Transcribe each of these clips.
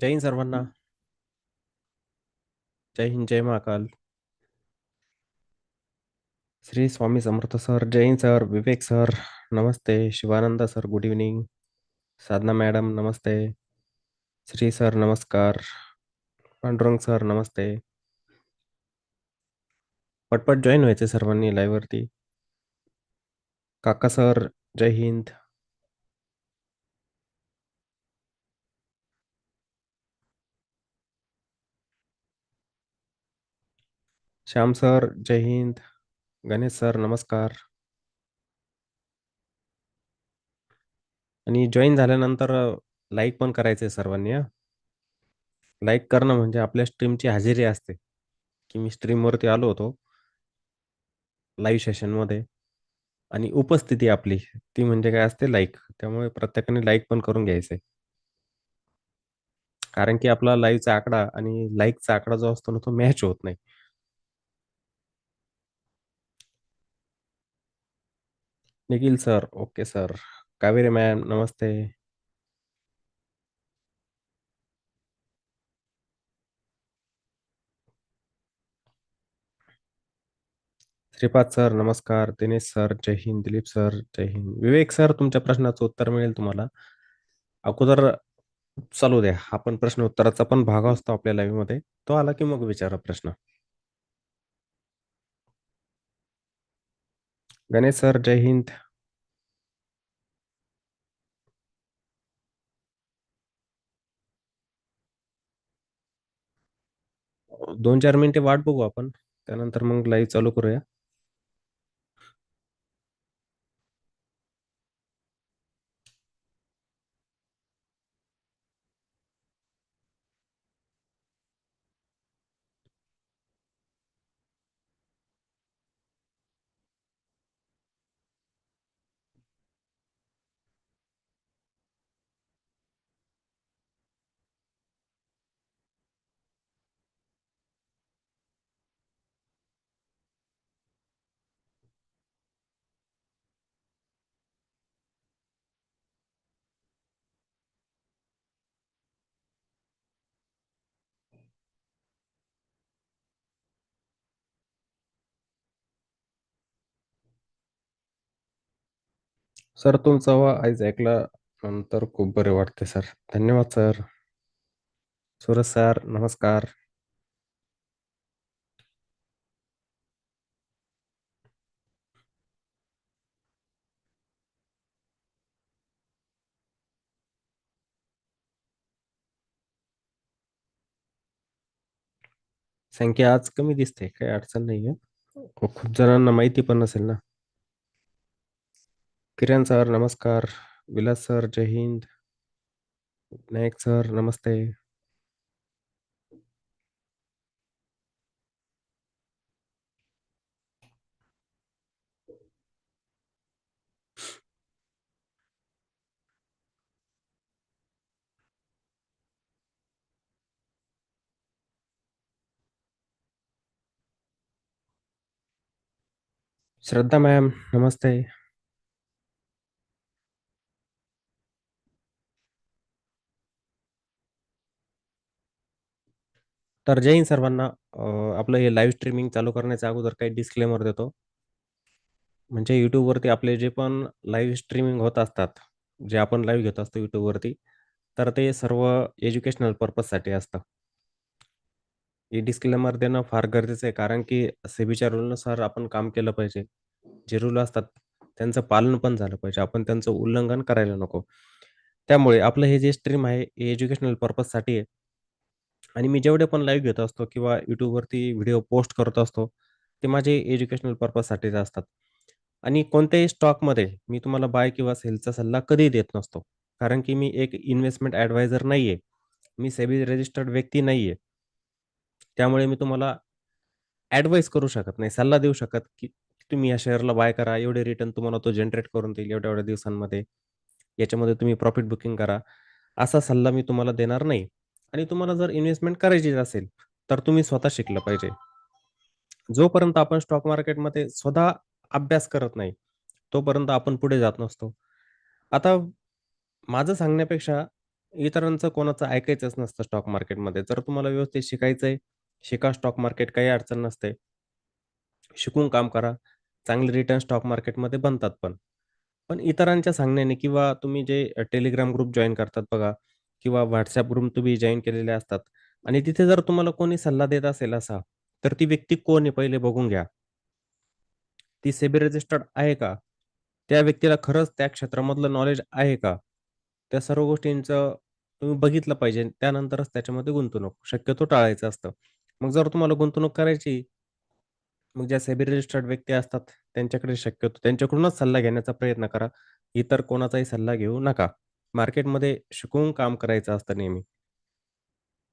जय हिंद सर्वांना. जय हिंद जय महाकाल. श्री स्वामी समर्थ सर जय हिंद सर विवेक सर नमस्ते. Shivanand sir good evening. Sadhana madam नमस्ते. श्री सर नमस्कार. पांडुरंग सर नमस्ते. पटपट जॉईन व्हायचे सर्वांनी लाईव्ह वरती. काका सर जय हिंद. श्याम सर जय हिंद गणेश सर नमस्कार आणि जॉईन झाल्यानंतर uh, लाईक पण करायचे सर्वांनी लाईक करणं म्हणजे आपल्या स्ट्रीमची हजेरी असते की मी स्ट्रीमवरती आलो होतो लाईव्ह सेशनमध्ये आणि उपस्थिती आपली ती म्हणजे काय असते लाईक त्यामुळे प्रत्येकाने लाईक पण करून घ्यायचंय. कारण की आपला लाईव्हचा आकडा आणि लाईकचा आकडा जो असतो ना तो मॅच होत नाही. Nikhil sir okay sir Kaveri ma'am नमस्ते श्रीपाद सर नमस्कार दिनेश सर जय हिंद दिलीप सर जय हिंद विवेक सर तुमच्या प्रश्नाचं उत्तर मिळेल तुम्हाला. अगोदर चालू द्या. आपण प्रश्न उत्तराचा पण भाग असतो आपल्या लाईव्हमध्ये. तो आला की मग विचारा प्रश्न. गणेश सर जय हिंद दोन चार मिनिटे वाट बघू आपण. त्यानंतर मग लाईव्ह चालू करूया. सर तुमचा आवाज ऐकला नंतर खूप बरे वाटते सर. धन्यवाद सर. सुरज सर नमस्कार. संख्या आज कमी दिसते काही अडचण नाहीये. खूप जणांना माहिती पण नसेल ना. किरण सर नमस्कार विलास सर जय हिंद नायक सर नमस्ते श्रद्धा मैम नमस्ते तर जय हिंद सर्वांना आपलं हे लाईव्ह स्ट्रीमिंग चालू करण्याच्या अगोदर काही डिस्क्लेमर देतो म्हणजे यूट्यूबवरती आपले जे पण लाईव्ह स्ट्रीमिंग होत असतात जे आपण लाईव्ह घेत असतो यूट्यूबवरती तर ते सर्व एज्युकेशनल पर्पजसाठी असतं हे डिस्क्लेमर देणं फार गरजेचं आहे. कारण की सेबीच्या रूलनुसार आपण काम केलं पाहिजे. जे रूल असतात त्यांचं पालन पण झालं पाहिजे. आपण त्यांचं उल्लंघन करायला नको. त्यामुळे आपलं हे जे स्ट्रीम आहे हे एज्युकेशनल पर्पजसाठी आहे. आणि मी जेवढे पण लाईव्ह घेत असतो किंवा यूट्यूबवरती व्हिडिओ पोस्ट करत असतो, ते माझे एज्युकेशनल पर्पजसाठीच असतात. आणि कोणत्याही स्टॉकमध्ये मी तुम्हाला बाय किंवा सेलचा सल्ला कधीही देत नसतो. कारण की मी एक इन्व्हेस्टमेंट ॲडवायझर नाही आहे मी सेबी रजिस्टर्ड व्यक्ती नाही आहे त्यामुळे मी तुम्हाला ॲडवाईस करू शकत नाही, सल्ला देऊ शकत, की तुम्ही या शेअरला बाय करा, एवढे रिटर्न तुम्हाला तो जनरेट करून देईल एवढ्या-एवढ्या दिवसांमध्ये. याच्यामध्ये तुम्ही प्रॉफिट बुकिंग करा. असा सल्ला मी तुम्हाला देणार नाही. आणि तुम्हाला जर इन्व्हेस्टमेंट करायची असेल, तर तुम्ही स्वतः शिकलं पाहिजे. जोपर्यंत आपण स्टॉक मार्केटमध्ये स्वतः अभ्यास करत नाही, तोपर्यंत आपण पुढे जात नसतो. आता माझं सांगण्यापेक्षा इतरांचं कोणाचं ऐकायचंच नसतं स्टॉक मार्केटमध्ये. जर तुम्हाला व्यवस्थित शिकायचंय, शिका स्टॉक मार्केट काही अडचण नसते. शिकून काम करा. चांगले रिटर्न स्टॉक मार्केटमध्ये बनतात पण. पण इतरांच्या सांगण्याने किंवा तुम्ही जे टेलिग्राम ग्रुप जॉईन करतात बघा किंवा WhatsApp ग्रुप तुम्ही जॉईन केलेले असतात आणि तिथे जर तुम्हाला कोणी सल्ला देत असेल असा, तर ती व्यक्ती कोण आहे पहिले बघून घ्या. ती सेबी रजिस्टर्ड आहे का? त्या व्यक्तीला खरंच त्या क्षेत्रामधलं नॉलेज आहे का? त्या सर्व गोष्टींचं तुम्ही बघितलं पाहिजे. त्यानंतरच त्याच्यामध्ये गुंतवणूक शक्यतो टाळायचं असतं. मग जर तुम्हाला गुंतवणूक करायची मग ज्या सेबी रजिस्टर्ड व्यक्ती असतात त्यांच्याकडे शक्यतो त्यांच्याकडूनच सल्ला घेण्याचा प्रयत्न करा. इतर कोणाचाही सल्ला घेऊ नका. मार्केटमध्ये शिकून काम करायचं असतं नेहमी.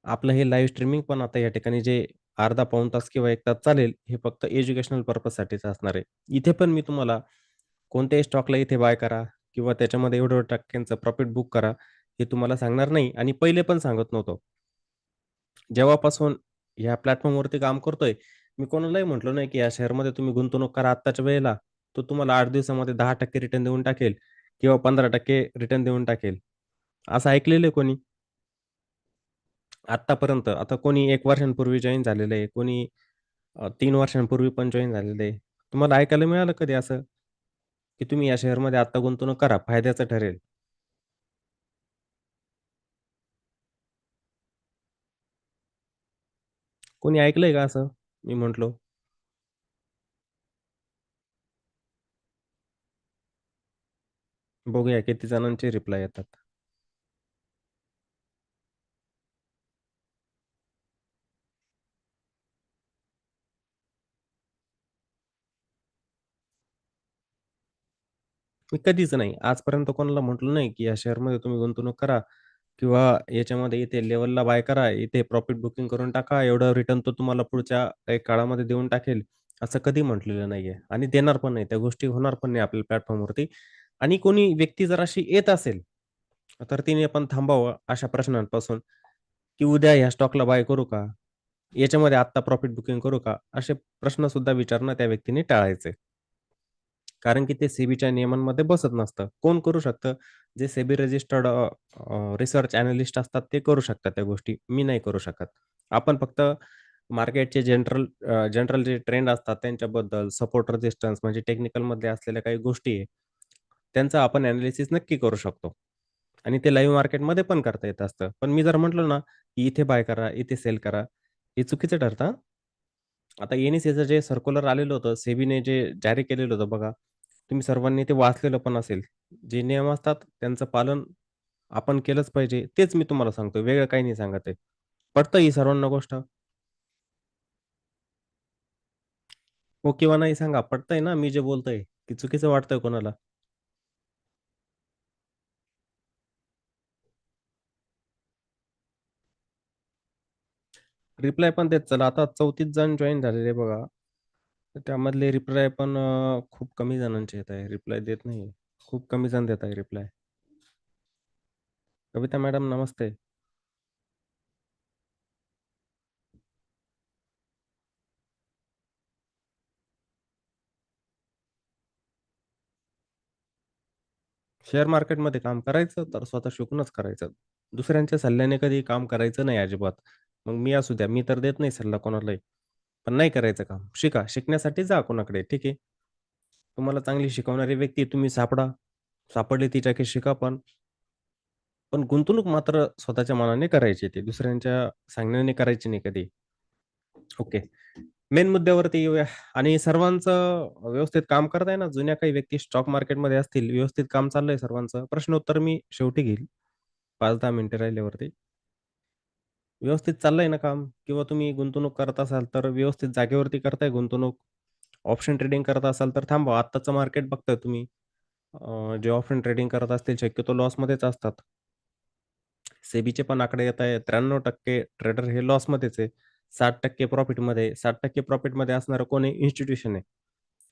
आपलं हे लाईव्ह स्ट्रीमिंग पण आता या ठिकाणी जे अर्धा पाऊण तास किंवा 1 तास चालेल, हे फक्त एज्युकेशनल पर्पजसाठीच असणार आहे. इथे पण मी तुम्हाला कोणत्याही स्टॉकला इथे बाय करा किंवा त्याच्यामध्ये एवढं टक्क्यांचं प्रॉफिट बुक करा, हे तुम्हाला सांगणार नाही आणि पहिले पण सांगत नव्हतो. जेव्हापासून ह्या प्लॅटफॉर्मवरती काम करतोय, मी कोणालाही म्हटलो नाही, की या शेअरमध्ये तुम्ही गुंतवणूक करा आत्ताच्या वेळेला. तो तुम्हाला 8 दिवसामध्ये 10% रिटर्न देऊन टाकेल किंवा 15% रिटर्न देऊन टाकेल. असं ऐकलेलं कोणी? आत्तापर्यंत. आता कोणी एक वर्षांपूर्वी जॉईन झालेलं आहे, कोणी तीन वर्षांपूर्वी पण जॉईन झालेलं आहे. तुम्हाला ऐकायला मिळालं कधी असं? की तुम्ही या शेअरमध्ये आत्ता गुंतवणूक करा, फायद्याचं ठरेल. कोणी ऐकलंय का असं? मी म्हटलो. बघूया किती जणांचे रिप्लाय येतात. मी कधीच नाही. आजपर्यंत कोणाला म्हटलं नाही, की या शेअरमध्ये तुम्ही गुंतवणूक करा किंवा याच्यामध्ये इथे लेवलला बाय करा, इथे प्रॉफिट बुकिंग करून टाका, एवढं रिटर्न तो तुम्हाला पुढच्या एक काळामध्ये देऊन टाकेल. असं कधी म्हटलेलं नाहीये आणि देणार पण नाही. त्या गोष्टी होणार पण नाही आपल्या प्लॅटफॉर्मवरती आणि कोणी व्यक्ती जर अशी येत असेल, तर तिने पण थांबावं अशा प्रश्नांपासून, की उद्या ह्या स्टॉकला बाय करू का? याच्यामध्ये आत्ता प्रॉफिट बुकिंग करू का? असे प्रश्न सुद्धा विचारणं त्या व्यक्तीने टाळायचे. कारण की ते सेबीच्या नियमांमध्ये बसत नसतं. कोण करू शकतं? जे सेबी रजिस्टर्ड रिसर्च अनालिस्ट असतात ते करू शकतात त्या गोष्टी. मी नाही करू शकत. आपण फक्त मार्केटचे जनरल जनरल जे ट्रेंड असतात त्यांच्याबद्दल सपोर्ट रेजिस्टन्स म्हणजे टेक्निकलमधल्या असलेल्या काही गोष्टी आहे, त्यांचं आपण अनालिसिस नक्की करू शकतो. आणि ते लाईव्ह मार्केटमध्ये पण करता येत असतं. पण मी जर म्हटलो ना, की इथे बाय करा, इथे सेल करा, हे चुकीचं ठरतं आता एन एस जे सर्क्युलर आलेलं होतं, सेबीने जे जारी केलेलं होतं बघा, तुम्ही सर्वांनी ते वाचलेलं पण असेल. जे नियम असतात त्यांचं पालन आपण केलंच पाहिजे. तेच मी तुम्हाला सांगतो वेगळं काही नाही सांगत आहे. पडतं ही सर्वांना गोष्ट? हो किंवा नाही सांगा. पडतंय ना मी जे बोलतोय, की चुकीचं वाटतंय कोणाला? रिप्लाय पण देत चला. आता 34 जण जॉईन झालेले बघा. तर त्यामधले रिप्लाय पण खूप कमी जणांचे येत आहे. रिप्लाय देत नाही खूप कमी जण देत आहे रिप्लाय. कविता मॅडम नमस्ते. शेअर मार्केटमध्ये काम करायचं तर स्वतः शिकूनच करायचं. दुसऱ्यांच्या सल्ल्याने कधी काम करायचं नाही अजिबात. मग मी असू द्या, मी तर देत नाही सल्ला कोणालाही. पण नाही करायचं काम. शिका. शिकण्यासाठी जा कोणाकडे. ठीक आहे. तुम्हाला चांगली शिकवणारी व्यक्ती तुम्ही सापडा. सापडली तिच्याकडे शिका पण. पण गुंतवणूक मात्र स्वतःच्या मनाने करायची ती. दुसऱ्यांच्या सांगण्याने करायची नाही कधी. ओके. मेन मुद्द्यावरती येऊया आणि सर्वांचं व्यवस्थित काम करताय ना, जुन्या काही व्यक्ती स्टॉक मार्केटमध्ये असतील, व्यवस्थित काम चाललंय सर्वांचं. प्रश्नोत्तर मी शेवटी घेईल. 5-10 मिनिटं राहिल्यावरती. व्यवस्थित चाललंय ना काम? किंवा तुम्ही गुंतवणूक करत असाल, तर व्यवस्थित जागेवरती करताय गुंतवणूक. ऑप्शन ट्रेडिंग करत असाल, तर थांबा आत्ताचं मार्केट बघताय तुम्ही. जे ऑप्शन ट्रेडिंग करत असतील शक्यतो लॉसमध्येच असतात. सेबीचे पण आकडे येत आहे त्र्याण्णव टक्के ट्रेडर हे लॉसमध्येच आहे. 60% प्रॉफिटमध्ये. 60% प्रॉफिटमध्ये असणारं कोणी इन्स्टिट्यूशन आहे.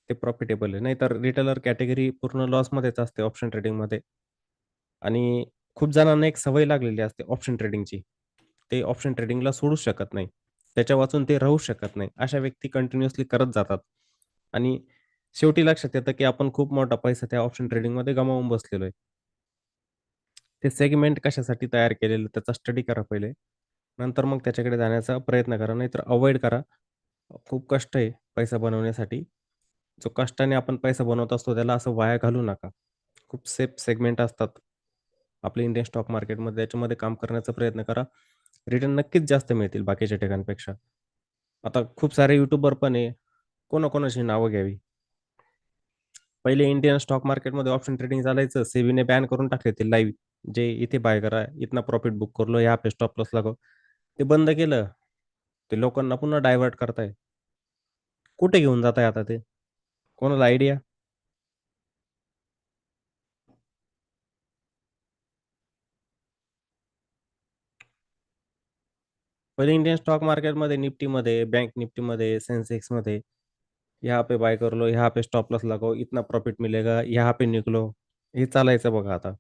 ते प्रॉफिटेबल आहे. नाहीतर रिटेलर कॅटेगरी पूर्ण लॉसमध्येच असते ऑप्शन ट्रेडिंगमध्ये. आणि खूप जणांना एक सवय लागलेली असते ऑप्शन ट्रेडिंगची. ते ऑप्शन ट्रेडिंगला सोडूच शकत नाही. त्याच्या वाचून ते राहू शकत नाही. अशा व्यक्ती कंटिन्युअसली करत जातात. आणि शेवटी लक्षात येतं, की आपण खूप मोठा पैसा त्या ऑप्शन ट्रेडिंगमध्ये गमावून बसलेलो आहे. ते सेगमेंट कशासाठी तयार केलेलं त्याचा स्टडी करा पहिले. नंतर मग त्याच्याकडे जाण्याचा प्रयत्न करा. नाहीतर अवॉइड करा. खूप कष्ट आहे पैसा बनवण्यासाठी. जो कष्टाने आपण पैसा बनवत असतो त्याला असं वाया घालू नका. खूप सेफ सेगमेंट असतात. आपले इंडियन स्टॉक मार्केटमध्ये त्याच्यामध्ये काम करण्याचा प्रयत्न करा. रिटर्न नक्कीच जास्त मिळतील बाकीच्या ठिकाणपेक्षा. आता खूप सारे युट्यूबर पण आहे. कोणाकोणाची नावं घ्यावी? पहिले इंडियन स्टॉक मार्केटमध्ये ऑप्शन ट्रेडिंग चालायचं. सेबीने बॅन करून टाकले ते लाईव्ह. जे इथे बाय करा, इतना प्रॉफिट बुक करलो ह्या पे स्टॉप लॉस लागो ते बंद केलं. ते लोकांना पुन्हा डायव्हर्ट करताय. कुठे घेऊन जाताय आता ते? कोणाला आयडिया? पहिले इंडियन स्टॉक मार्केटमध्ये निफ्टीमध्ये, बँक निफ्टीमध्ये, सेन्सेक्समध्ये यहाँ पे बाय कर लो, यहाँ पे स्टॉप लॉस लगाओ, इतना प्रॉफिट मिलेगा, यहाँ पे निघलो हे चालायचं बघा आता.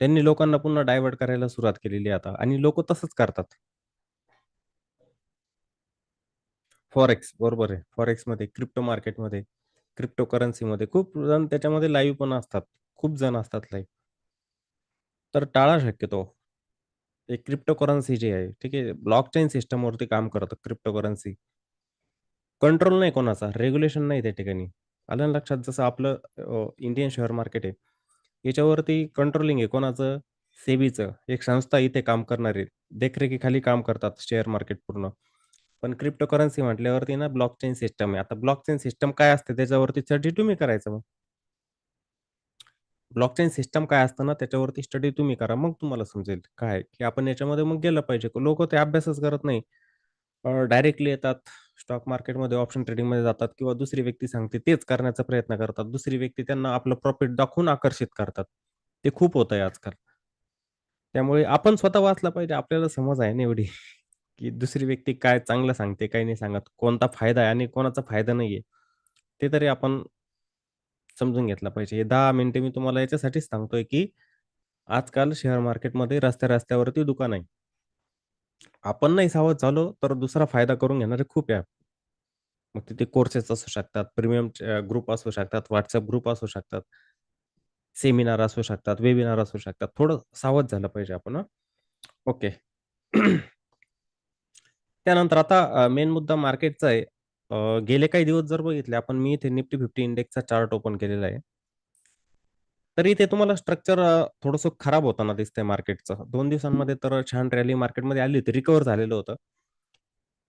त्यांनी लोकांना पुन्हा डायव्हर्ट करायला सुरुवात केलेली आता आणि लोक तसंच करतात. फॉरेक्स बरोबर आहे. फॉरेक्समध्ये क्रिप्टो मार्केटमध्ये, क्रिप्टो करन्सीमध्ये खूप जण त्याच्यामध्ये लाईव्ह पण असतात. खूप जण असतात लाईव्ह. तर टाळा शक्यतो. ते क्रिप्टोकरन्सी जी आहे, ठीक आहे. ब्लॉकचेन सिस्टमवरती काम करतं क्रिप्टोकरन्सी. कंट्रोल नाही कोणाचा, रेग्युलेशन नाही त्या ठिकाणी. आलं ना लक्षात? जसं आपलं अ, इंडियन शेअर मार्केट आहे. याच्यावरती कंट्रोलिंग आहे कोणाचं? सेबीचं. एक संस्था इथे काम करणारी. देखरेखीखाली काम करतात शेअर मार्केट पूर्ण. पण क्रिप्टोकरन्सी म्हटल्यावरती ना ब्लॉकचेन सिस्टम आहे. आता ब्लॉकचेन सिस्टम काय असते त्याच्यावरती स्टडी तुम्ही करायचं मग. ब्लॉकचेन सिस्टम काय असतं ना, त्याच्यावरती स्टडी तुम्ही करा. मग तुम्हाला समजेल काय की आपण याच्यामध्ये मग गेलं पाहिजे. लोक ते अभ्यासच करत नाही. डायरेक्टली येतात, स्टॉक मार्केटमध्ये ऑप्शन ट्रेडिंगमध्ये जातात किंवा दुसरी व्यक्ती सांगते तेच करण्याचा प्रयत्न करतात. दुसरी व्यक्ती त्यांना आपलं प्रॉफिट दाखवून आकर्षित करतात. ते खूप होतंय आजकाल. त्यामुळे आपण स्वतः वाचला पाहिजे. आपल्याला समज आहे ना एवढी, की दुसरी व्यक्ती काय चांगलं सांगते, काही नाही सांगत. कोणता फायदा आहे आणि कोणाचा फायदा नाहीये. ते तरी आपण समजून घेतला पाहिजे. हे दहा मिनिटे मी तुम्हाला याच्यासाठीच सांगतोय, की आजकाल शेअर मार्केटमध्ये रस्त्या-रस्त्यावरती दुकान आहे. आपण नाही सावध झालो, तर दुसरा फायदा करून घेणारे खूप आहे. मग तिथे कोर्सेस असू शकतात, प्रीमियम ग्रुप असू शकतात, व्हॉट्सअप ग्रुप असू शकतात. सेमिनार असू शकतात, वेबिनार असू शकतात. थोडं सावध झालं पाहिजे आपण ओके. त्यानंतर आता मेन मुद्दा मार्केटचा आहे. अ, गेले काही दिवस जर बघितले आपण, मी इथे निफ्टी 50 इंडेक्सचा चार्ट ओपन केलेला आहे. तर इथे तुम्हाला स्ट्रक्चर अ, थोडंसं खराब होताना दिसतंय मार्केटचं. 2 दिवसांमध्ये तर छान रॅली मार्केटमध्ये आली होती, रिकव्हर झालेलं होतं.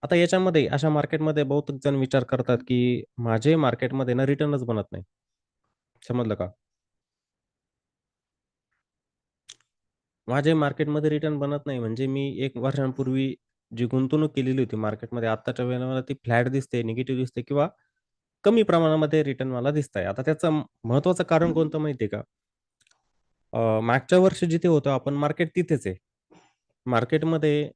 आता याच्यामध्ये अशा मार्केटमध्ये बहुतेक जण विचार करतात, की माझे मार्केटमध्ये ना रिटर्नच बनत नाही. समजलं का? माझे मार्केटमध्ये रिटर्न बनत नाही म्हणजे मी 1 वर्षांपूर्वी जी गुंतवणूक केलेली होती मार्केटमध्ये आत्ताच्या वेळेला मला ती फ्लॅट दिसते, निगेटिव्ह दिसते किंवा कमी प्रमाणामध्ये रिटर्न मला दिसतंय. आता त्याचं महत्त्वाचं कारण कोणतं माहिती आहे का? मागच्या वर्षी जिथे होतो आपण मार्केट तिथेच आहे. मार्केटमध्ये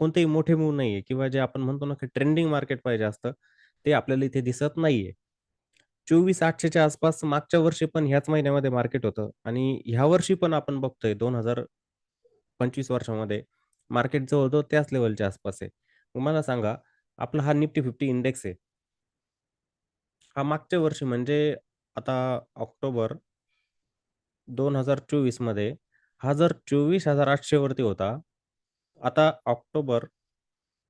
कोणतेही मोठे मूव्ह नाहीये किंवा जे आपण म्हणतो ना, की ट्रेंडिंग मार्केट पाहिजे असतं, ते आपल्याला इथे दिसत नाहीये. 24,800 च्या आसपास मागच्या वर्षी पण ह्याच महिन्यामध्ये मार्केट होतं आणि ह्या वर्षी पण आपण बघतोय 2025 वर्षामध्ये मार्केट जवळ होतो त्याच लेवलच्या आसपास आहे. मग मला सांगा, आपला हा निफ्टी 50 इंडेक्स आहे. हा मागच्या वर्षी म्हणजे आता ऑक्टोबर 2024 मध्ये हा जर 24,800 वरती होता. आता ऑक्टोबर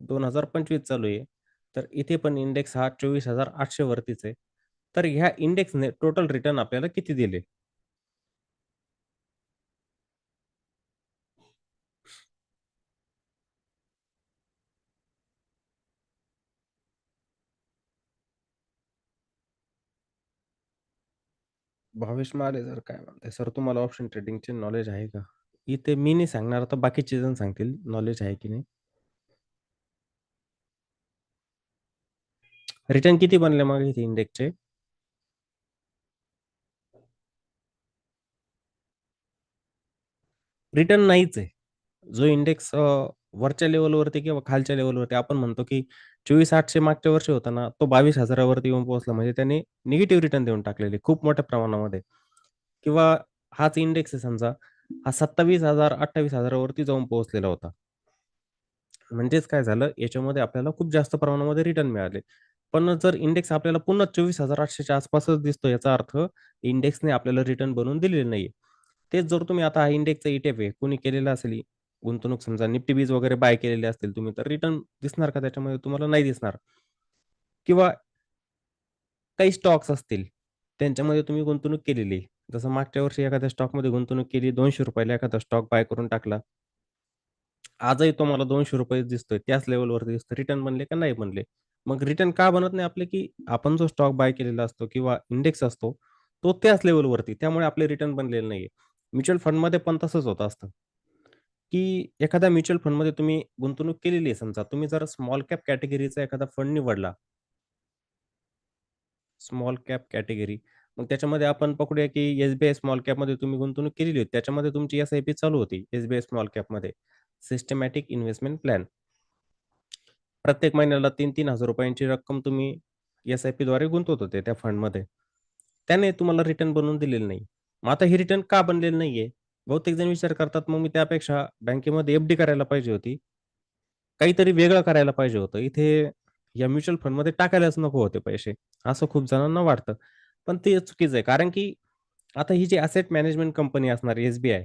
2025 चालू आहे. तर इथे पण इंडेक्स हा 24,800 वरतीच आहे. तर ह्या इंडेक्सने टोटल रिटर्न आपल्याला किती दिले? भावेश महाले सर काय म्हणताय? सर तुम्हाला ऑप्शन ट्रेडिंगचे नॉलेज आहे का? इथे मी नाही सांगणार आता बाकीचे जण सांगतील नॉलेज आहे की नाही. रिटर्न किती बनले मग इथे इंडेक्सचे? रिटर्न नाहीच आहे. जो इंडेक्स वरच्या लेवलवरती किंवा खालच्या लेवलवरती आपण म्हणतो की चोवीस आठशे मागच्या वर्षी होता ना, तो 22,000 वरती येऊन पोहोचला. म्हणजे त्याने निगेटिव्ह रिटर्न देऊन टाकलेले खूप मोठ्या प्रमाणामध्ये किंवा हाच इंडेक्स आहे समजा, हा 27,000 28,000 वरती जाऊन पोहोचलेला होता. म्हणजेच काय झालं, याच्यामध्ये आपल्याला खूप जास्त प्रमाणामध्ये रिटर्न मिळाले. पण जर इंडेक्स आपल्याला पुन्हा चोवीस हजार आठशेच्या आसपासच दिसतो, याचा अर्थ इंडेक्सने आपल्याला रिटर्न बनवून दिलेले नाहीये. तेच जर तुम्ही आता हा इंडेक्सचा ईटीएफ आहे, कोणी केलेला असेल गुंतवणूक समजा निफ्टी बीज वगैरे बाय केलेले असतील तुम्ही, तर रिटर्न दिसणार का त्याच्यामध्ये? तुम्हाला नाही दिसणार. किंवा काही स्टॉक्स असतील, त्यांच्यामध्ये तुम्ही गुंतवणूक केलेली जसं मागच्या वर्षी एखाद्या स्टॉकमध्ये गुंतवणूक केली, दोनशे रुपयाला एखादा स्टॉक बाय करून टाकला. आजही तुम्हाला ₹200 दिसतोय, त्याच लेव्हलवरती दिसतं. रिटर्न बनले का नाही बनले? मग रिटर्न का बनत नाही आपले, की आपण जो स्टॉक बाय केलेला असतो किंवा इंडेक्स असतो, तो त्याच लेवलवरती त्यामुळे आपले रिटर्न बनलेले नाहीये. म्युच्युअल फंडमध्ये पण तसंच होत असतं, की एखाद्या म्युच्युअल फंडमध्ये तुम्ही गुंतवणूक केलेली आहे समजा, तुम्ही जर स्मॉल कॅप कॅटेगरीचा एखादा फंड निवडला स्मॉल कॅप कॅटेगरी. मग त्याच्यामध्ये आपण पकडूया, की एस-बी-आय स्मॉल कॅपमध्ये तुम्ही गुंतवणूक केलेली होती. त्याच्यामध्ये तुमची एस-आय-पी चालू होती, SBI small कॅपमध्ये. Systematic investment plan. प्रत्येक महिन्याला ₹3,000-3,000 ची रक्कम तुम्ही एस-आय-पीद्वारे गुंतवत होते त्या फंडमध्ये. त्याने तुम्हाला रिटर्न बनवून दिलेलं नाही. मग आता हे रिटर्न का बनलेलं नाहीये? बहुतेक जण विचार करतात, मग मी त्यापेक्षा बँकेमध्ये एफ-डी करायला पाहिजे होती. काहीतरी वेगळं करायला पाहिजे होतं. इथे या म्युच्युअल फंडमध्ये टाकायलाच नको होते पैसे, असं खूप जणांना वाटतं. पण ते चुकीचं आहे. कारण की आता ही जी असेट मॅनेजमेंट कंपनी असणार एसबीआय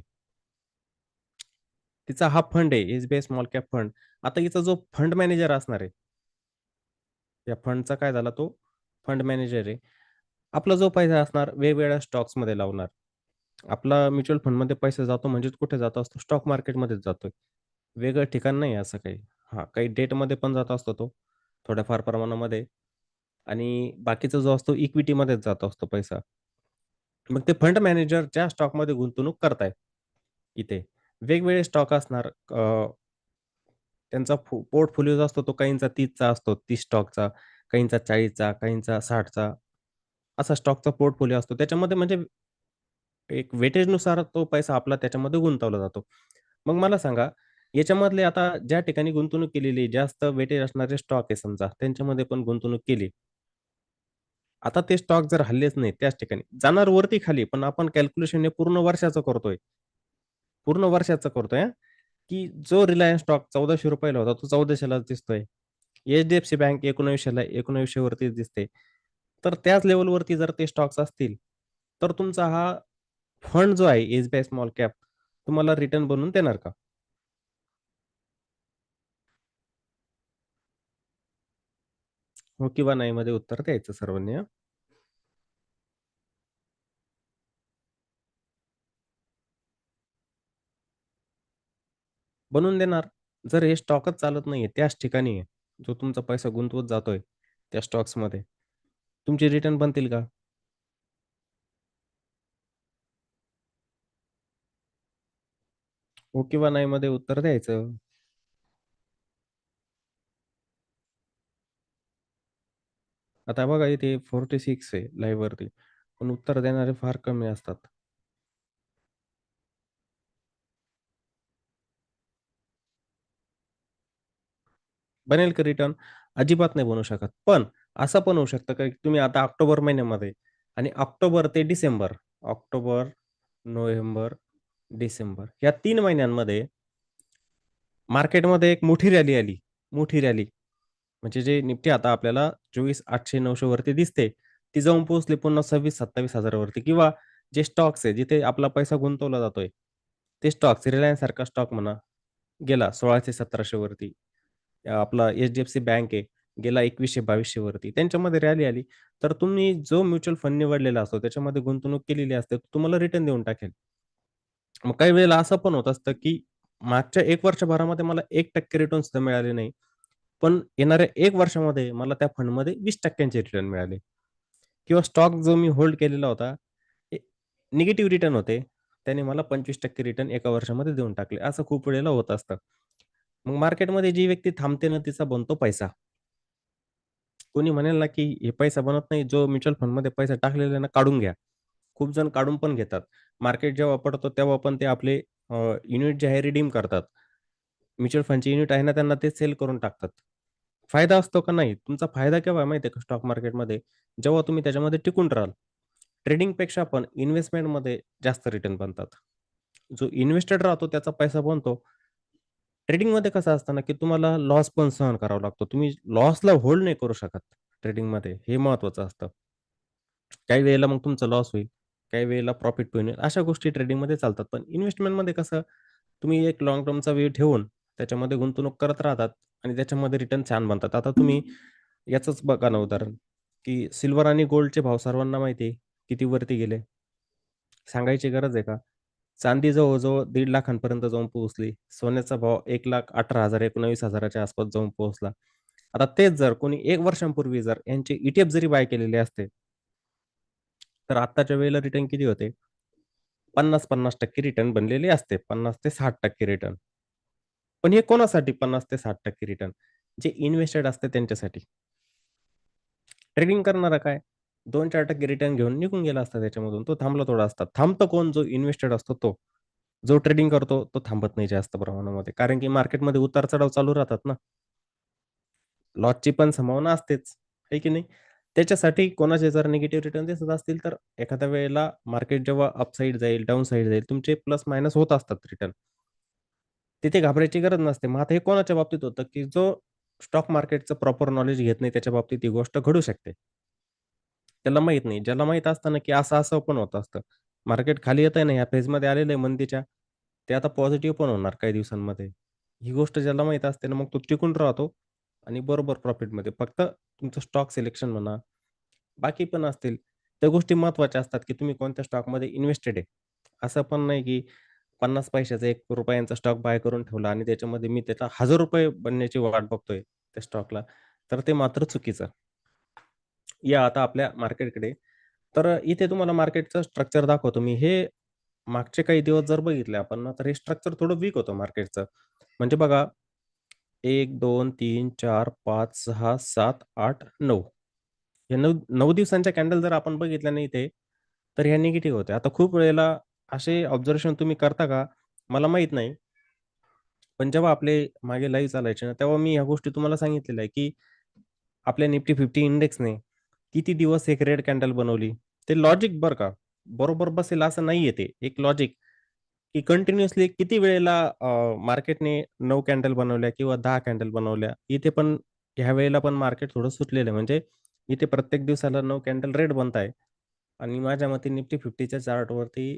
तिचा हा फंड आहे, एसबीआय स्मॉल कॅप फंड. आता हिचा जो फंड मॅनेजर असणार आहे या फंडचा काय झाला तो फंड मॅनेजर आहे. आपला जो पैसा असणार वेगवेगळ्या स्टॉक्समध्ये लावणार. आपला म्युच्युअल फंडमध्ये पैसा जातो म्हणजेच कुठे जात असतो? स्टॉक मार्केटमध्येच जातोय. वेगळं ठिकाण नाही असं काही. हां, काही डेटमध्ये पण जात असतो तो, थोड्याफार प्रमाणामध्ये आणि बाकीचा जो असतो इक्विटीमध्येच जात असतो पैसा. मग ते फंड मॅनेजर ज्या स्टॉकमध्ये गुंतवणूक करतायत, इथे वेगवेगळे स्टॉक असणार. त्यांचा पोर्टफोलिओ जो असतो तो काहींचा 30चा असतो, तीस स्टॉकचा, काहींचा 40चा, काहींचा 60चा असा स्टॉकचा पोर्टफोलिओ असतो. त्याच्यामध्ये म्हणजे एक वेटेजनुसार तो पैसा आपला त्याच्यामध्ये गुंतवला जातो. मग मला सांगा, याच्यामधले आता ज्या ठिकाणी गुंतवणूक केलेली जास्त वेटेज असणारे स्टॉक आहे समजा, त्यांच्यामध्ये पण गुंतवणूक केली. आता ते स्टॉक जर हल्लेच नाही त्याच ठिकाणी, जाणार वरती खाली, पण आपण कॅल्क्युलेशन हे पूर्ण वर्षाचं करतोय. पूर्ण वर्षाचं करतोय की जो रिलायन्स स्टॉक चौदाशे रुपयाला होता, तो चौदाशेलाच दिसतोय. एच-डी-एफ-सी बँक 1900 ला 1900 वरतीच दिसते. तर त्याच लेवलवरती जर ते स्टॉक्स असतील, तर तुमचा हा फंड जो आहे एस-बी-आय स्मॉल कॅप तुम्हाला रिटर्न बनवून देणार का? हो किंवा नाही मध्ये उत्तर द्यायचं सर्वांनी बनवून देणार. जर हे स्टॉकच चालत नाहीये, त्याच ठिकाणी आहे, जो तुमचा पैसा गुंतवत जातोय त्या स्टॉक्समध्ये, तुमचे रिटर्न बनतील का? हो किंवा नाही मध्ये उत्तर द्यायचं. आता बघा इथे 46 आहे लाईव्हवरती, पण उत्तर देणारे फार कमी असतात. बनेल का रिटर्न? अजिबात नाही बनवू शकत. पण असं पण होऊ शकतं का तुम्ही आता ऑक्टोबर महिन्यामध्ये आणि ऑक्टोबर ते डिसेंबर, ऑक्टोबर, नोव्हेंबर, डिसेंबर या तीन महिन्यांमध्ये मार्केटमध्ये एक मोठी रॅली आली. मोठी रॅली. म्हणजे जे निफ्टी आता आपल्याला चोवीस आठशे नऊशे वरती दिसते, ती जाऊन पोहोचली पुन्हा सव्वीस सत्तावीस हजार वरती किंवा जे स्टॉक्स आहे, जिथे आपला पैसा गुंतवला जातोय, ते स्टॉक्स रिलायन्स सारखा स्टॉक म्हणा, गेला सोळाशे सतराशे वरती. आपला एच-डी-एफ-सी बँक आहे, गेला एकवीसशे बावीसशे वरती. त्यांच्यामध्ये रॅली आली, तर तुम्ही जो म्युच्युअल फंड निवडलेला असतो, त्याच्यामध्ये गुंतवणूक केलेली असते, तुम्हाला रिटर्न देऊन टाकेल. मग काही वेळेला असं पण होत असतं, की मागच्या एक वर्षभरामध्ये मला एक टक्के रिटर्न सुद्धा मिळाले नाही. पण येणाऱ्या एक वर्षामध्ये मला त्या फंडमध्ये वीस टक्क्यांचे रिटर्न मिळाले किंवा स्टॉक जो मी होल्ड केलेला होता, निगेटिव्ह रिटर्न होते. त्याने मला 25% रिटर्न एका वर्षामध्ये देऊन टाकले. असं खूप वेळेला होत असतं. मग मार्केटमध्ये जी व्यक्ती थांबते ना, तिचा बनतो पैसा. कोणी म्हणेल ना, की हे पैसा बनत नाही. जो म्युच्युअल फंडमध्ये पैसा टाकलेला ना, काढून घ्या. खूप जण काढून पण घेतात. मार्केट जेव्हा पडतो तेव्हा पण ते आपले युनिट जे आहे रिडीम करतात. म्युच्युअल फंडचे युनिट आहे ना, त्यांना ते सेल करून टाकतात. फायदा असतो का? नाही. तुमचा फायदा केव्हा माहिती आहे का स्टॉक मार्केटमध्ये? जेव्हा तुम्ही त्याच्यामध्ये टिकून राहाल. ट्रेडिंगपेक्षा पण इन्व्हेस्टमेंटमध्ये जास्त रिटर्न बनतात. जो इन्व्हेस्टेड राहतो त्याचा पैसा बनतो. ट्रेडिंगमध्ये कसं असतं ना, की तुम्हाला लॉस पण सहन करावा लागतो. तुम्ही लॉसला होल्ड नाही करू शकत ट्रेडिंगमध्ये. हे महत्वाचं असतं. काही वेळेला मग तुमचा लॉस होईल. काही वेळेला प्रॉफिट पण होईल. अशा गोष्टी ट्रेडिंगमध्ये चालतात. पण इन्व्हेस्टमेंटमध्ये कसं तुम्ही एक लॉंग टर्मचा वेळ ठेवून त्याच्यामध्ये गुंतवणूक करत राहतात आणि त्याच्यामध्ये रिटर्न छान बनतात. आता तुम्ही याचंच बघा ना उदाहरण, की सिल्वर आणि गोल्डचे भाव सर्वांना माहिती आहे किती वरती गेले. सांगायची गरज आहे का? चांदी जवळजवळ दीड लाखांपर्यंत जाऊन पोहोचली. सोन्याचा भाव एक लाख अठरा हजार एकोणावीस हजाराच्या आसपास जाऊन पोहोचला. आता तेच जर कोणी एक वर्षांपूर्वी जर यांचे ईटीएफ जरी बाय केलेले असते तर आत्ताच्या वेळेला रिटर्न किती होते? 50-50% रिटर्न बनलेले असते. 50% ते 60% रिटर्न. पण हे कोणासाठी 50% ते 60% रिटर्न? जे इन्व्हेस्टेड असते त्यांच्यासाठी. ट्रेडिंग करणारा काय 2-4% रिटर्न घेऊन निघून गेला असता त्याच्यामधून. तो थांबला थोडा असता. थांबतो कोण? जो इन्व्हेस्टेड असतो तो. जो ट्रेडिंग करतो तो थांबत नाही जास्त प्रमाणामध्ये. कारण की मार्केटमध्ये उतार-चढाव चालू राहतात ना. लॉसची पण संभावना असतेच, आहे की नाही? त्याच्यासाठी कोणाचे जर निगेटिव्ह रिटर्न दिसत असतील, तर एखाद्या वेळेला मार्केट जेव्हा अप साइड जाईल, डाऊन साइड जाईल, तुमचे प्लस मायनस होत असतात रिटर्न. तिथे घाबरायची गरज नसते. मग आता हे कोणाच्या बाबतीत होतं, की जो स्टॉक मार्केटचं प्रॉपर नॉलेज घेत नाही, त्याच्या बाबतीत ही गोष्ट घडू शकते. त्याला माहीत नाही. ज्याला माहीत असतं ना, की असं-असं पण होत असतं. मार्केट खाली येतंय ना, या फेजमध्ये आलेलं आहे मंदीच्या, ते आता पॉझिटिव्ह पण होणार काही दिवसांमध्ये. ही गोष्ट ज्याला माहीत असते ना, मग तो टिकून राहतो आणि बरोबर प्रॉफिटमध्ये. फक्त तुमचं स्टॉक सिलेक्शन म्हणा, बाकी पण असतील, त्या गोष्टी महत्त्वाच्या असतात, की तुम्ही कोणत्या स्टॉकमध्ये इन्व्हेस्टेड आहे. असं पण नाही, की 50 पैशाचा एक रुपयांचा स्टॉक बाय करून ठेवला आणि त्याच्यामध्ये मी त्याचा ₹1000 बनण्याची वाट बघतोय त्या स्टॉकला, तर ते मात्र चुकीचं. या आता आपल्या मार्केटकडे. तर इथे तुम्हाला मार्केटचं स्ट्रक्चर दाखवतो मी. हे मागचे काही दिवस जर बघितले आपण ना, तर हे स्ट्रक्चर थोडं वीक होतं मार्केटचं. म्हणजे बघा 1, 2, 3, 4, 5, 6, 7, 8, 9. हे 9 9 दिवसांच्या कॅन्डल जर आपण बघितल्या नाही ते तर ह्या निगेटिव्ह होत्या. आता खूप वेळेला असे ऑब्झर्वेशन तुम्ही करता का? मला माहीत नाही. पण जेव्हा आपले मागे लाईव्ह चालायचे ना, तेव्हा मी ह्या गोष्टी तुम्हाला सांगितलेल्या आहे, की आपल्या निफ्टी 50 इंडेक्सने किती दिवस एक रेड कॅन्डल बनवली. ते लॉजिक बरं का. बरोबर बसेल असं नाहीये ते. एक लॉजिक, की कंटिन्युअसली किती वेळेला मार्केटने नऊ कॅन्डल बनवल्या किंवा दहा कॅन्डल बनवल्या. इथे पण ह्या वेळेला पण मार्केट थोडं सुटलेलं आहे. म्हणजे इथे प्रत्येक दिवसाला नऊ कॅन्डल रेड बनताय आणि माझ्या मते निफ्टी 50च्या चार्टवरती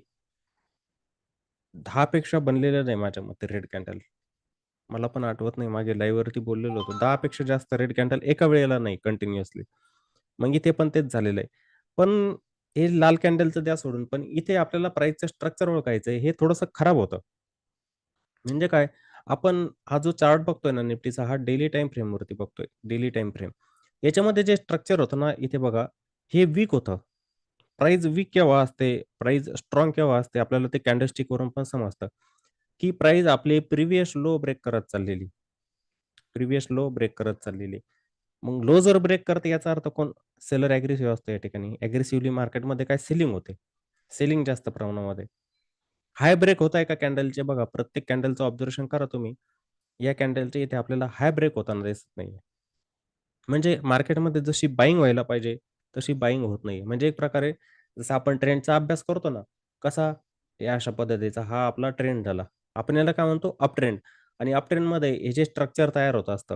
दहा पेक्षा बनलेलं नाही माझ्या मते रेड कॅन्डल. मला पण आठवत नाही मागे लाईव्हवरती बोललेलो होतो. दहा पेक्षा जास्त रेड कॅन्डल एका वेळेला नाही कंटिन्युअसली. मग इथे पण तेच झालेलं आहे. पण हे लाल कॅन्डलचं द्या सोडून, पण इथे आपल्याला प्राइसचं स्ट्रक्चर ओळखायचं आहे. हे थोडंसं खराब होतं. म्हणजे काय, आपण हा जो चार्ट बघतोय ना निफ्टीचा, हा डेली टाईम फ्रेमवरती बघतोय. Daily time frame. याच्यामध्ये जे स्ट्रक्चर होतं ना, इथे बघा, हे वीक होतं. प्राइस वीक केव्हा असते, प्राइस स्ट्रॉंग केव्हा असते, आपल्याला ते कॅन्डलस्टिकवरून पण समजतं, की प्राइस आपली प्रिव्हियस लो ब्रेक करत चाललेली. प्रिव्हियस लो ब्रेक करत चाललेली. मग लो जर ब्रेक करते याचा अर्थ कोण? सेलर अग्रेसिव्ह असतो या ठिकाणी. अग्रेसिव्हली मार्केटमध्ये काय सेलिंग होते. सेलिंग जास्त प्रमाणामध्ये. हाय ब्रेक होत आहे का कॅन्डलचे बघा, प्रत्येक कॅन्डलचं ऑब्झर्वेशन करा तुम्ही. या कॅन्डलचे इथे आपल्याला हाय ब्रेक होताना दिसत नाहीये. म्हणजे मार्केटमध्ये जशी बाईंग व्हायला पाहिजे, तशी बाईंग होत नाहीये. म्हणजे एक प्रकारे जसं आपण ट्रेंडचा अभ्यास करतो ना, कसा? या अशा पद्धतीचा हा आपला ट्रेंड झाला. आपण याला काय म्हणतो? अपट्रेंड आणि अपट्रेंडमध्ये हे जे स्ट्रक्चर तयार होत असतं,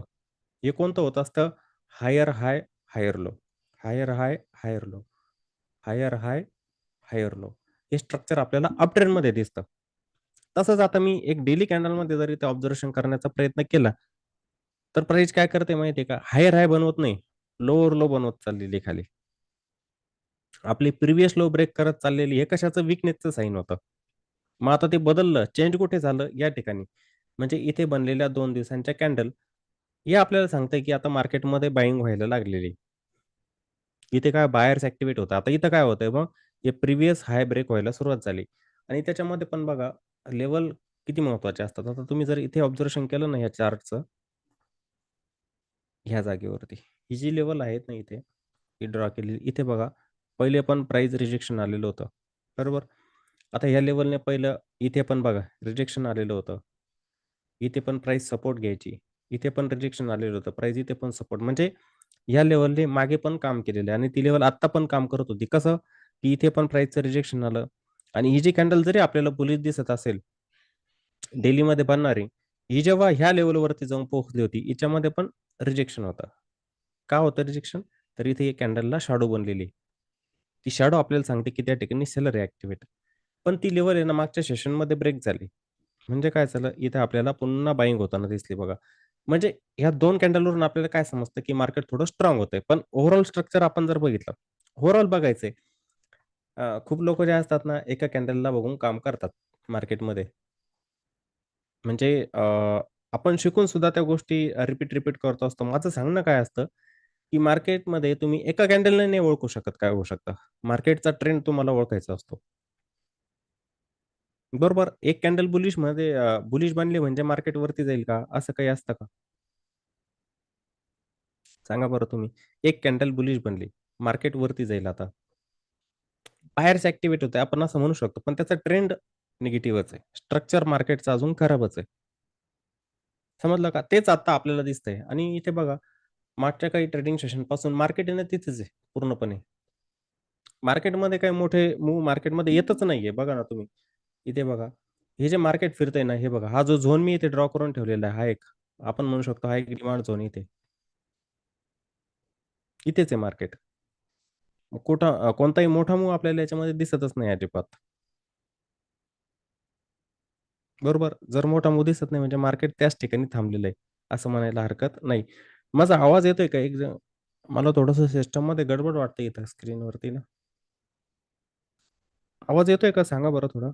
हे कोणतं होत असतं? Higher high, higher low, higher high, higher low, higher high, higher low. हे स्ट्रक्चर आपल्याला अप ट्रेंडमध्ये दिसतं. तसंच आता मी एक डेली कॅन्डलमध्ये जरी ते ऑब्झर्वेशन करण्याचा प्रयत्न केला, तर प्राइस काय करते माहितीये का? हायर हाय बनवत नाही. लोअर लो बनवत चाललेली खाली. आपली प्रिव्हियस लो ब्रेक करत चाललेली हे कशाचं विकनेसचं साइन होतं. मग आता ते बदललं, चेंज कुठे झालं? या ठिकाणी. म्हणजे इथे बनलेल्या दोन दिवसांच्या कॅन्डल, हे आपल्याला सांगतंय की आता मार्केटमध्ये बायिंग व्हायला लागलेली. इथे काय बायर्स ऍक्टिव्हेट होतात. आता इथं काय होतंय मग? जे प्रिव्हियस हाय ब्रेक व्हायला सुरुवात झाली आणि त्याच्यामध्ये पण बघा लेवल किती महत्त्वाचे असतात. आता तुम्ही जर इथे ऑब्झर्वेशन केलं ना या चार्टचं ह्या जागेवरती. ही जी लेवल आहेत ना इथे, ही ड्रॉ केलेली. इथे बघा, पहिले पण प्राइस रिजेक्शन आलेलं होतं. बरोबर? आता ह्या लेवलने पहिलं इथे पण बघा रिजेक्शन आलेलं होतं. इथे पण प्राइस सपोर्ट घ्यायची. इथे पण रिजेक्शन आलेलं होतं. प्राइस इथे पण सपोर्ट. म्हणजे या लेवलने मागे पण काम केलेलं आहे आणि ती लेवल आत्ता पण काम करत होती. कसं? की इथे पण प्राइसचं रिजेक्शन आलं आणि ही जी कॅन्डल जरी आपल्याला बुलिश दिसत असेल डेलीमध्ये बनणारी, ही जेव्हा ह्या लेवलवरती जाऊन पोहोचली होती, हिच्यामध्ये पण रिजेक्शन होतं. का होतं रिजेक्शन? तर इथे कॅन्डलला शॅडो बनलेली ती शॅडो आपल्याला सांगते की त्या ठिकाणी सेलर आहे पण ती लेवल आहे ना मागच्या सेशनमध्ये ब्रेक झाली. म्हणजे काय झालं? इथे आपल्याला पुन्हा बाईंग होताना दिसली बघा. म्हणजे ह्या दोन कॅन्डलवरून आपल्याला काय समजतं की मार्केट थोडं स्ट्रॉंग होतंय. पण ओव्हरऑल स्ट्रक्चर आपण जर बघितलं, ओव्हरऑल बघायचंय. खूप लोक जे असतात ना, एका कॅन्डलला बघून काम करतात मार्केटमध्ये. म्हणजे आपण शिकून सुद्धा त्या गोष्टी रिपीट, रिपीट करत असतो. माझं सांगणं काय असतं, की मार्केटमध्ये तुम्ही एका कॅन्डलने नाही ओळखू शकत काय होऊ शकतं. मार्केटचा ट्रेंड तुम्हाला ओळखायचा असतो. बरोबर. एक कॅन्डल बुलिशमध्ये म्हणजे, अ, बुलिश बनली म्हणजे मार्केट वरती जाईल का? असं काही असतं का? सांगा बरं तुम्ही. एक कॅन्डल बुलिश बनली, मार्केट वरती जाईल आता. बाहेरच ॲक्टिव्हेट होते आपण असं म्हणू शकतो. पण त्याचा ट्रेंड निगेटिव्हच आहे. स्ट्रक्चर मार्केटचा अजून खराबच आहे. समजलं का? तेच आता आपल्याला दिसतंय आणि इथे बघा, मागच्या काही ट्रेडिंग सेशनपासून मार्केट आहे ना तिथेच आहे पूर्णपणे. मार्केटमध्ये काही मोठे मूव्ह मार्केटमध्ये येतच नाहीये. बघा ना तुम्ही. इथे बघा. हे जे मार्केट फिरतंय ना, हे बघा. हा जो झोन मी इथे ड्रॉ करून ठेवलेला आहे, हा एक आपण म्हणू शकतो हा एक डिमांड झोन इथे. इथेच आहे मार्केट. कुठं कोणताही मोठा मूव आपल्याला याच्यामध्ये दिसतच नाही अजिबात. बरोबर. जर मोठा मूव दिसत नाही म्हणजे मार्केट त्याच ठिकाणी थांबलेलं आहे, असं म्हणायला हरकत नाही. माझा आवाज येतोय का? एक ज मला थोडंसं सिस्टममध्ये गडबड वाटते इथं स्क्रीनवरती ना. आवाज येतोय का सांगा बरं थोडा?